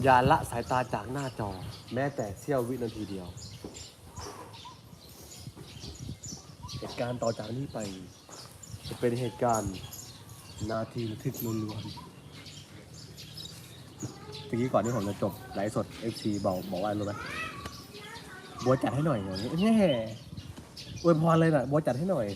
อย่าละสายตาจากหน้าจอ แม้แต่เสี้ยววินาทีเดียว เหตุการณ์ต่อจากนี้ไป จะเป็นเหตุการณ์นาทีระทึกล้วนๆเมื่อกี้ก่อนที่ผมจะจบไลฟ์สด FC บอกบอกว่าอะไรรู้ไหมบัวจัดให้หน่อยอย่างนี้แน่อวยพรเลยนะบัวจัดให้หน่อย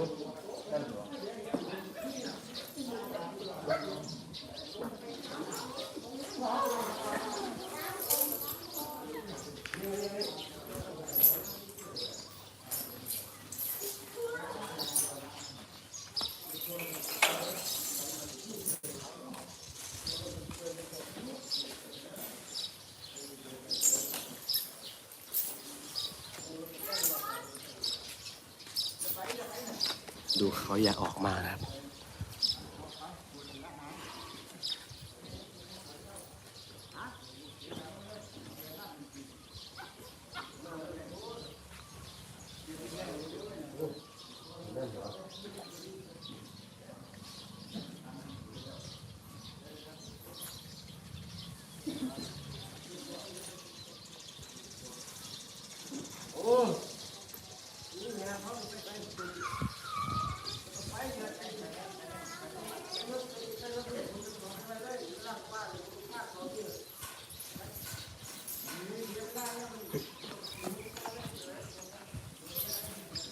Gracias. เขาอยากออกมานะครับ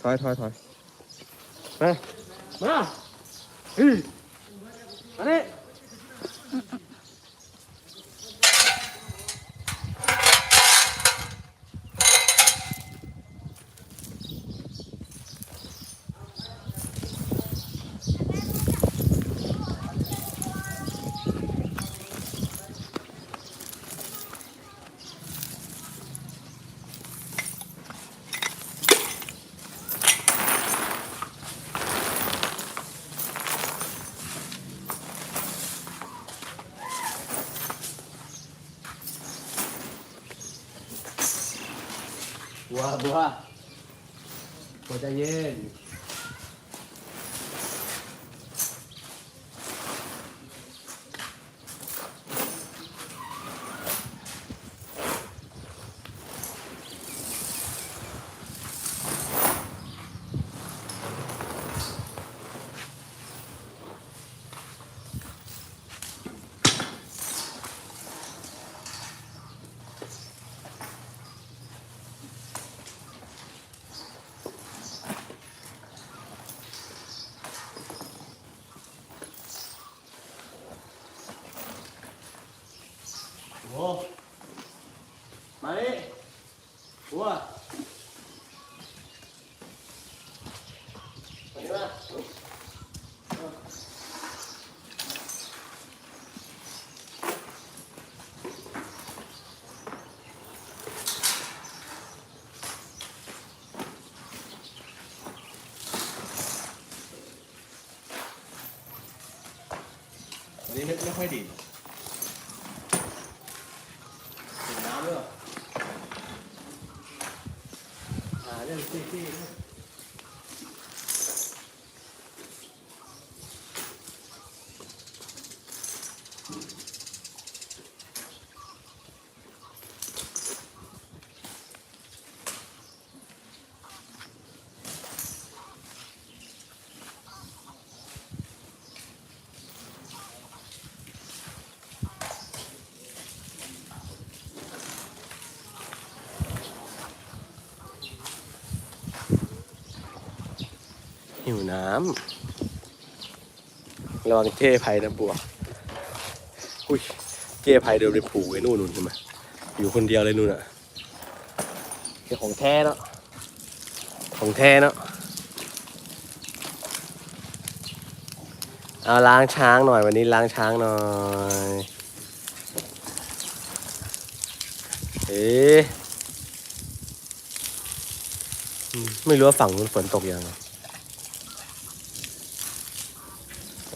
ถอยถอยถอยมา มาอือมาเนี่บั วบัวบัวใจเย็ นี้ไม่ไม่ค่อยดีถึงน้ำด้วยอหาเรื่องที่ที่ หิวน้ำระวังเจ้ไผ่นะบัวอุ้ยเจ้ไผ่เดินไปผูกไว้นู่นนู่นใช่ไหมอยู่คนเดียวเลยนู่นอะเป็นของแท้เนาะของแท้เนาะเอาล้างช้างหน่อยวันนี้ล้างช้างหน่อยเอ๊ะอืมไม่รู้ว่าฝั่งนู้นฝนตกยัง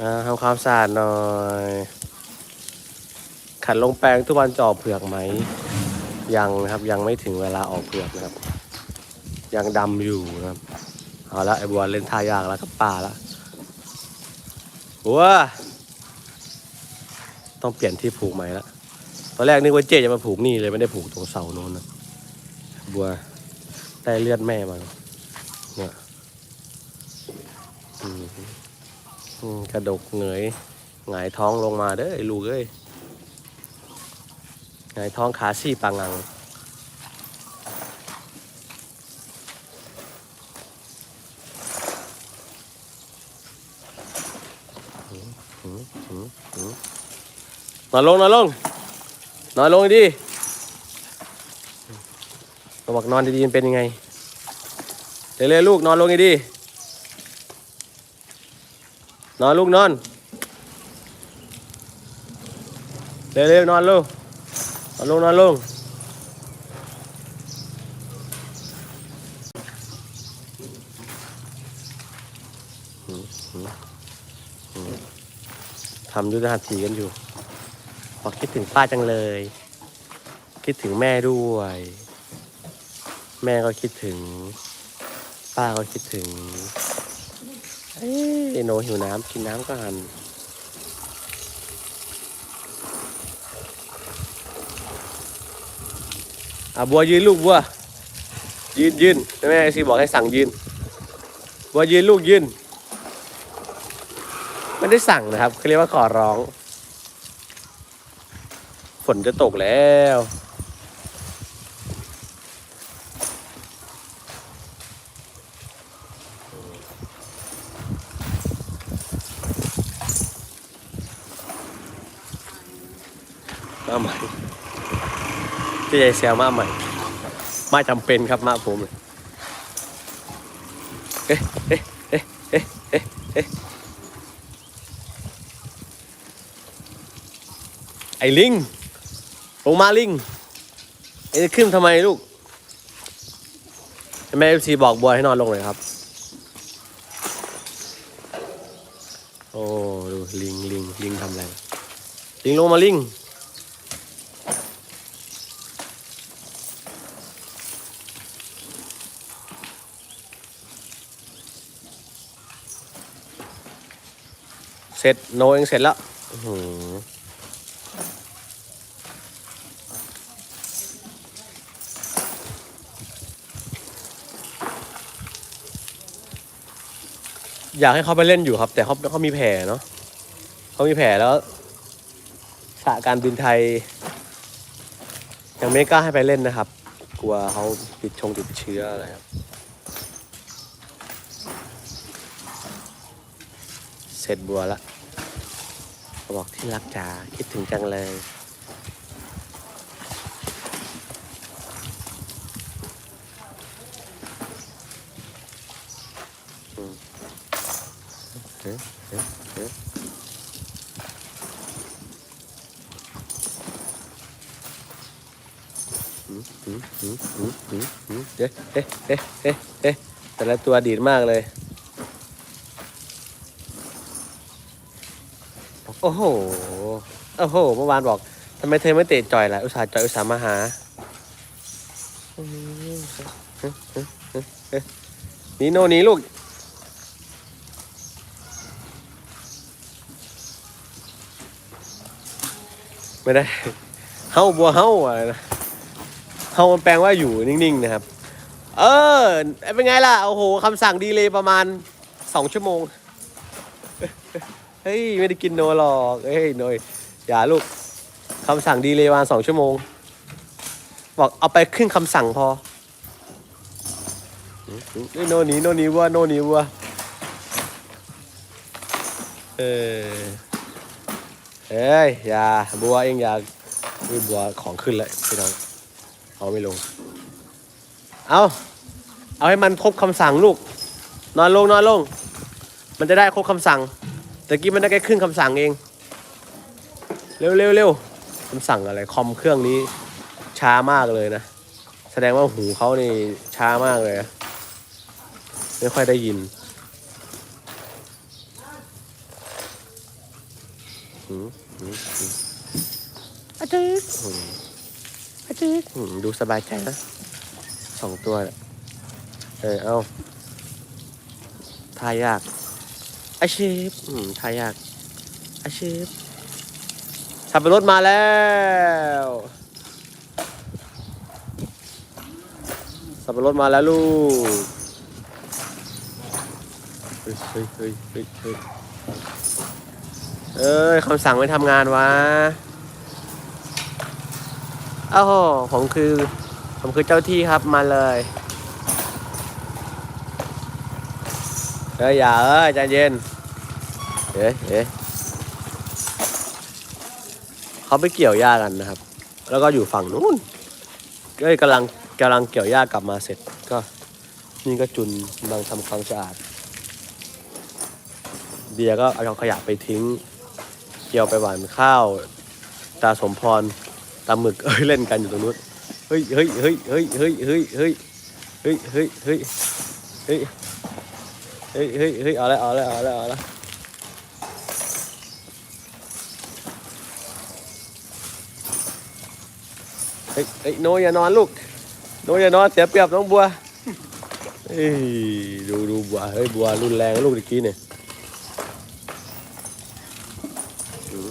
อ่าทำความสะอาดหน่อย ขัดลงแปรงทุกวันจะออกเผือกไหม ยังนะครับยังไม่ถึงเวลาออกเผือกนะครับ ยังดำอยู่นะครับ เอาละไอ้บัวเล่นท่ายากแล้วกับป่าละว้าต้องเปลี่ยนที่ผูกใหม่ละตอนแรกนึกว่าเจ๊จะมาผูกนี่เลยไม่ได้ผูกตรงเสาโน้นนะบัวได้เลือดแม่มาเนี่ยอืม อืม กระดกเหงยหงายท้องลงมาเด้อไอลูกเอ้ยหงายท้องขาซี่ปางัง นอนลง นอนลง นอนลงดีราบอกนอนดีๆเป็นยังไงเร็วๆลูกนอนลงดีๆ นอนลูกนอน เร็วๆนอนลูกนอนลงนอนลงทำยุทธหัตถีกันอยู่บอกคิดถึงป้าจังเลย คิดถึงแม่ด้วย แม่ก็คิดถึง ป้าก็คิดถึงเอ้ ยโนหิวน้ำกินน้ำก่อนอะบัวยืนลูกบัวยืนยืนแม่ไอซีบอกให้สั่งยืนบัวยืนลูกยืนไม่ได้สั่งนะครับเขาเรียกว่าขอร้อง ฝนจะตกแล้ว มาใหม่ ที่ใหญ่แซวมาใหม่ มาจำเป็นครับมาผมเลยเอ๊ะเอ๊ะเอ๊ะเอ๊ะเอ๊ะเอ๊ะไอ้ลิงลงมาลิงไอ้จะขึ้นทำไมลูกแม่เอฟซีบอกบัวให้นอนลงเลยครับ โอ้ ดูลิงลิงลิงทำอะไร ลิงลงมาลิง เสร็จโนเองเสร็จแล้วอยากให้เขาไปเล่นอยู่ครับ แต่เขาเขามีแผลเนาะเขามีแผลแล้วสาการบินไทย ยังไม่กล้าให้ไปเล่นนะครับ กลัวเขาติดชงติดเชื้ออะไรครับเสร็จบัวละเขา บอกที่รักจ๋าคิดถึงจังเลยเอ๊ะเอ๊ะเอ๊ะเอ๊ะเอ๊ะเอ๊ะเอ๊ะเอ๊ะแต่ละตัวดีดมากเลย โอ้โห โอ้โห เมื่อวานบอกทำไมเธอไม่เตะจอยล่ะ อุตส่าห์จอยอุตส่าห์มาหาอืมหนี่โน่หนี่ลูก ไม่ได้ เฮาบัวเฮาอะไรนะ เฮามันแปลงว่าอยู่นิ่งๆนะครับ เออ เป็นไงล่ะ โอ้โหคำสั่งดีเลยประมาณสองชั่วโมง เฮ้ยไม่ได้กินโนหรอกเฮ้ยโนยอย่าลูกคำสั่งดีเลยประมาณสองชั่วโมง บอกเอาไปครึ่งคำสั่งพอเฮ้โนนีโนนีวัวโนนีวัวเออเอ้ยอย่าบัวเองอย่าอุ้ยบัวของขึ้นเลยพี่น้องเอาไม่ลง เอาเอาให้มันครบคำสั่งลูก นอนลงนอนลง มันจะได้ครบคำสั่ง ตะกี้มันได้แค่ครึ่งคำสั่งเอง เร็วเร็วเร็วคำสั่งอะไรคอมเครื่องนี้ช้ามากเลยนะ แสดงว่าหูเขานี่ช้ามากเลยนะไม่ค่อยได้ยินหืมหืมหืมอาทิตย์หืมอาทิตย์หืมดูสบายใจนะสองตัว เออเอาทายาก อาชีพอืมทายยากอาชีพสับปะรดมาแล้วสับปะรดมาแล้วลูกเฮ้ยเฮ้ยเฮ้ยเฮ้ยเฮ้ยเอ้ยคำสั่งไม่ทำงานวะอ้าวผมคือ ผมคือเจ้าที่ครับมาเลย เฮ้ยอย่าเอ้ยใจเย็นเอ๊ะเอ๊ะเขาไปเกี่ยวหญ้ากันนะครับ แล้วก็อยู่ฝั่งนู้นก็กำลังกำลังเกี่ยวหญ้ากลับมาเสร็จก็นี่ก็จุนกำลังทำความสะอาดเบียร์ก็เอาขยะไปทิ้ง เกี่ยวไปหวานข้าว ตาสมพรตาหมึกเอ้ยเล่นกันอยู่ตรงนู้นเฮ้ยเฮ้ยเฮ้ยเฮ้ยเฮ้ยเฮ้ยเฮ้ยเฮ้ยเฮ้ยเฮ้ย เฮ้ยเฮ้ยเฮ้ยเอาละเอาละเอาละเอาละเฮ้ยเฮ้ยโนอย่านอนลูกโนอย่านอนเสียเปรียบน้องบัวเฮ้ยดูดูบัวเฮ้ยบัวรุนแรงลูกตะกี้เนี่ยหือ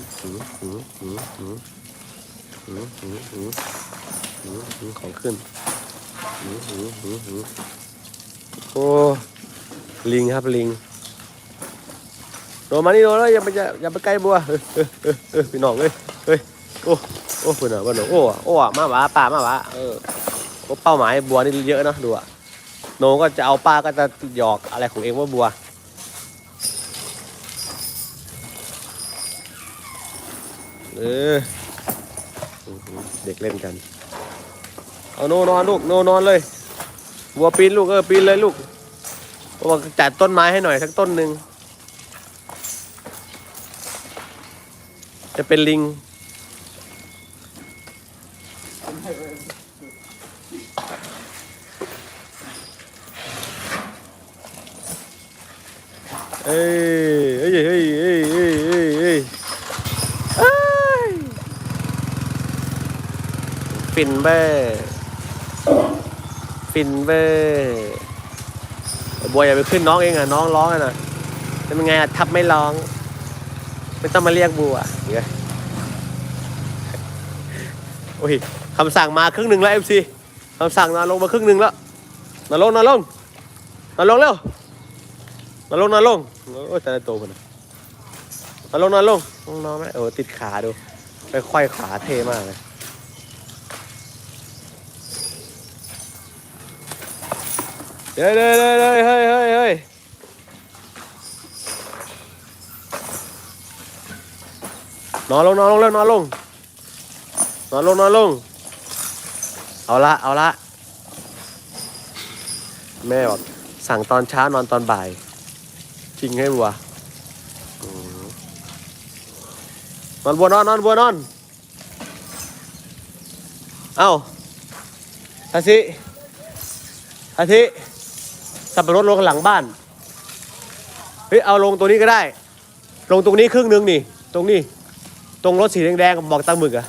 งขึ้นโอ้ ลิงครับลิงโนมานี่โนแล้วอย่าไปอย่าอย่าไปใกล้บัวเฮ้ยเฮ้ยเฮ้ยเฮ้ยพี่น้องเฮ้ยเฮ้ยโอ้โอ้คุณอะบ้านหนูโอ้โอ้มาหวาป่ามาหวาเออโอ้เป้าหมายบัวนี่เยอะเนอะดูอะโนก็จะเอาป้าก็จะหยอกอะไรของเองว่าบัวเด้อหือเด็กเล่นกัน เอาโนนอนลูกโนนอนเลย บัวปีนลูกเออปีนเลยลูก บอกจัดต้นไม้ให้หน่อยสักต้นหนึ่งจะเป็นลิง เอ้ยเฮ้ยเฮ้ยเฮ้ยเฮ้ยเฮ้ยเฮ้ยฟินเบ้ฟินเบ้ บัวอย่าไปขึ้นน้องเองอะน้องร้องอะนะเป็นไงอะทับไม่ร้อง ไม่ต้องมาเรียกบัวเยโอ้ยคำสั่งมาครึ่งหนึ่งแล้วเอ็มซีคำสั่งนอนลงมาครึ่งหนึ่งแล้วนอนลงนอนลงนอนลงเร็วนอนลงนอนลงโอ้ยแต่ละตัวมันน่ะนอนลงนอนลงนอนไหมโอ้ติดขาดูไปควายขาเท่มากเลย เดี๋ยวเดี๋ยวเดี๋ยวเดี๋ยวเฮ้ยเฮ้ยเฮ้ยนอนลงนอนลงเร็วนอนลงนอนลงนอนลง เอาละเอาละ แม่บอกสั่งตอนเช้านอนตอนบ่าย จริงให้บัวนอนบัวนอนนอนบัวนอน เอ้าทาสิทาสิ สับปะรดลงหลังบ้าน เฮ้ยเอาลงตัวนี้ก็ได้ ลงตรงนี้ครึ่งนึงนี่ ตรงนี้ ตรงรถสีแดงๆบอกตังหมึกอะ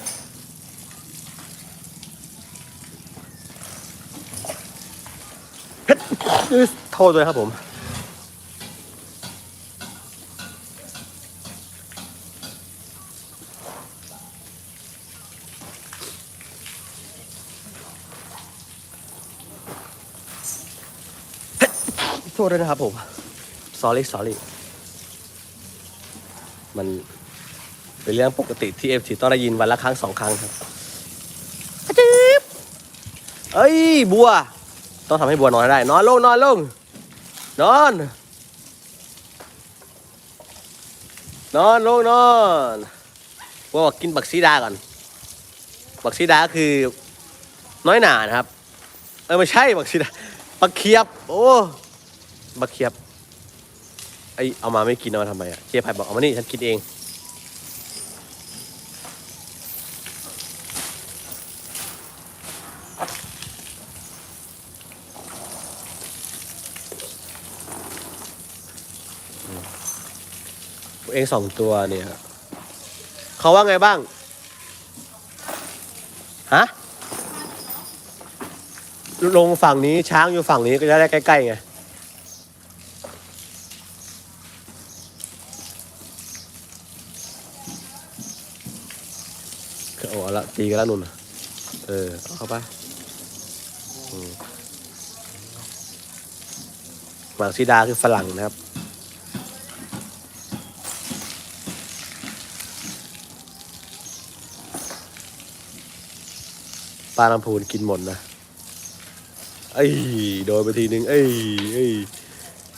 เฮ็ดโทษด้วยครับผม ษด้วยนะครับผม sorry sorry มันเป็นเรื่องปกติที่เอฟซีต้องได้ยินวันละครั้งสองครั้งครับอะจิ๊บเอ้ยบัว ต้องทำให้บัวนอนให้ได้ นอนลงนอนลง นอน นอนลงนอนบัวบอกกินบักซีดาก่อน บักซีดาก็คือ น้อยหนานะครับ เออไม่ใช่บักซีดาบักเคียบ โอ้ บักเคียบไอเอามาไม่กินเอามาทำไมอะเจ๊ไผ่บอกเอามานี่ฉันกินเอง เองสองตัวเนี่ยเขาว่าไงบ้าง ฮะ ลงฝั่งนี้ช้างอยู่ฝั่งนี้ก็จะได้ใกล้ๆไง โอ้เอาละ ตีกันแล้วนุ่นเออเอาเข้าไปหมากซีดาคือฝรั่งนะครับปลาลำพูนกินหมดนะเอ้ยโดนไปทีนึงเอ้ยเอ้ย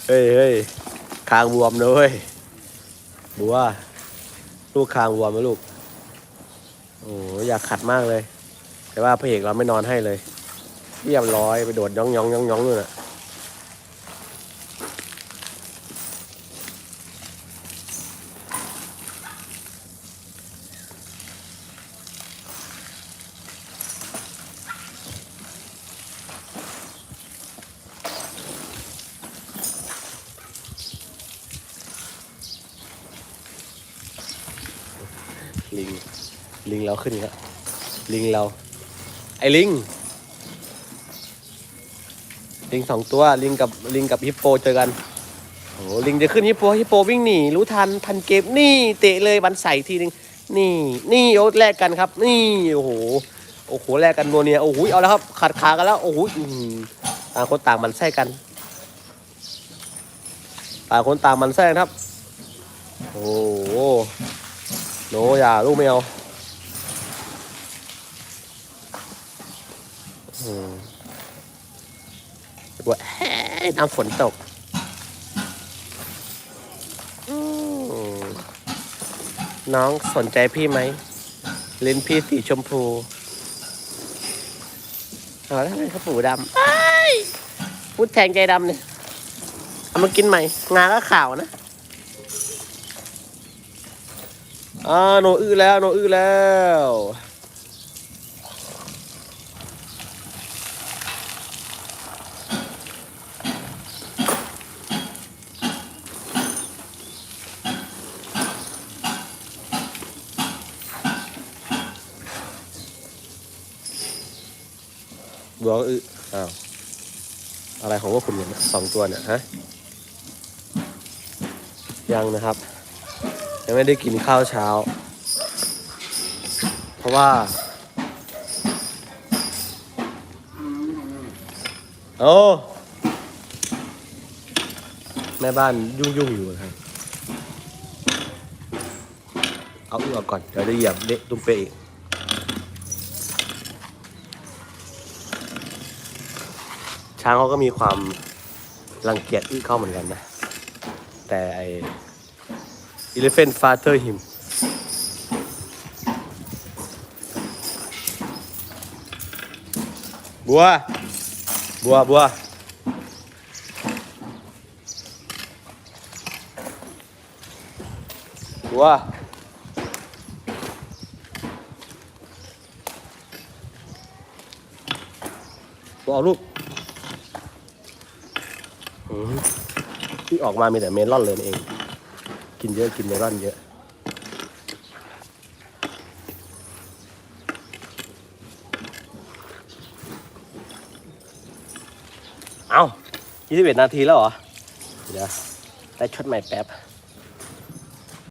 เอ้ยเฮ้ยคางบวมนะเลยบัวลูกคางบวมไหมลูก โอ้อยากขัดมากเลย แต่ว่าพระเอกเราไม่นอนให้เลย เรียบร้อยไปโดดย่องย่องย่องย่องนู่นน่ะลิง ลิงเราขึ้นครับลิง เรา ไอ้ลิง ลิงสองตัวลิงกับลิงกับฮิปโปเจอกันโอ้ลิงจะขึ้นฮิปโปฮิปโปวิ่งหนีรู้ทันทันเกมนี่เตะเลยบันใส่ทีนึงนี่ นี่โอ้แลกกันครับ นี่โอ้โหโอ้โหแลกกันนัวเนียโอ้โหเอาแล้วครับขัดขากันแล้วโอ้โหอื้อหือต่างคนต่างมันไส้กันต่างคนต่างมันไส้ครับ โอ้โหโนอย่าลูกไม่เอา อืม ว่าเฮ้น้ำฝนตกน้องสนใจพี่ไหมลิ้นพี่สีชมพูเอาแล้วทำไมเขาปูดำพูดแทงใจดำเนี่ยเอามากินใหม่ งาก็ขาวนะอ่าโนอื้อแล้วโนอื้อแล้ว บัวก็อึอ้าวอะไรของพวกคุณเนี่ยสองตัวเนี่ยฮะยังนะครับ ยังไม่ได้กินข้าวเช้า เพราะว่า โอ้แม่บ้านยุ่งยุ่งอยู่ครับเอาอึออกก่อน เดี๋ยวได้เหยียบเละตุ้มเปะอีก ช้างเขาก็มีความรังเกียจอึเข้าเหมือนกันนะ แต่ไอ elephant father him บัว บัว บัว บัว บัวเอาลูก ที่ออกมามีแต่เมลอนเลยเอง กินเยอะกินเมลอนเยอะเอา้า21 นาทีแล้วเหรอ เดี๋ยวได้ชดใหม่แป๊บ